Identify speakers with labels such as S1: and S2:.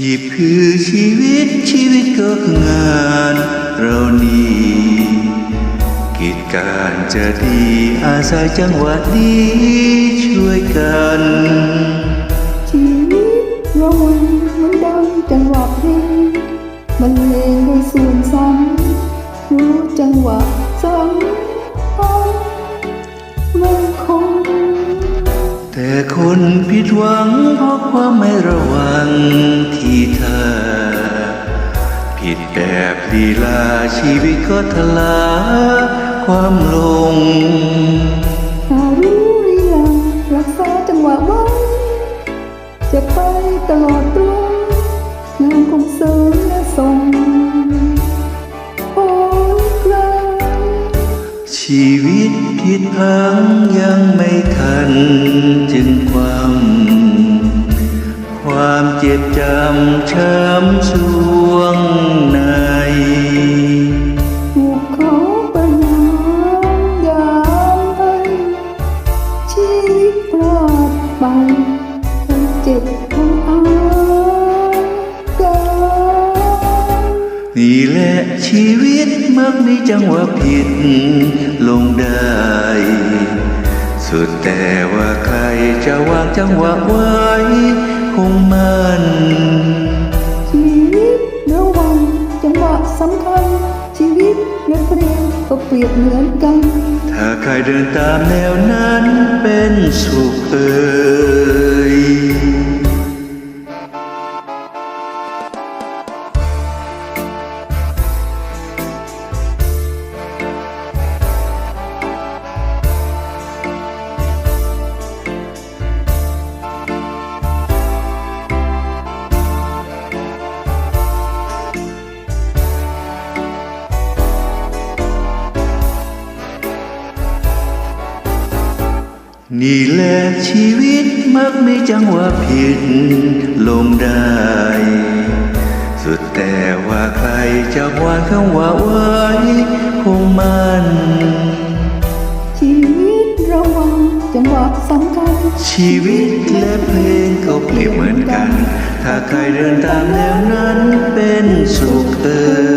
S1: ชีพคือชีวิตชีวิตก็คืองานเรานี้กิจการจะดีอาศัยจังหวะดีช่วยกัน
S2: ชีวิตเรามันมือนดังจังหวะเพลงบรรเลงด้วยส่วนซ้ำรู้จังหวะ
S1: ดหวังเพราะความไม่ระวังที่เธอ ผิดแบบลีลาชีวิตก็ทลาความลง
S2: รู้หรือยังรักษาจังหวะไว้จะไปตลอดตรงงานคงเสริมและส่งผลไกล
S1: ชีวิตผิดพังยังไม่ทันจึงความ ความเจ็บจำช้ำสวงใน
S2: ถูกเขาประนามยามให้ชีวิตพลาดไปทั้งเจ็บทั้งอายกาย
S1: นี่แหละชีวิตมักมีจังหวะผิดลงได้ สุดแต่ว่าใครจะวางจังหวะไว้ คงมัน
S2: ชีวิตระวังจังหวะสำคัญ ชีวิตและเพลงก็เปรียบเหมือนกัน
S1: ถ้าใครเดินตามแนวนั้นเป็นสุขเอ่ย นี่แหละชีวิตมักมีจังหวะผิดลงได้ สุดแต่ว่าใครจะวางคำว่าไว้คงมัน
S2: ชีวิตระวังจังหวะสำคัญ
S1: ชีวิตและเพลงก็เปรียบเหมือนกัน ถ้าใครเดินตามแนวนั้นเป็นสุขเอ่ย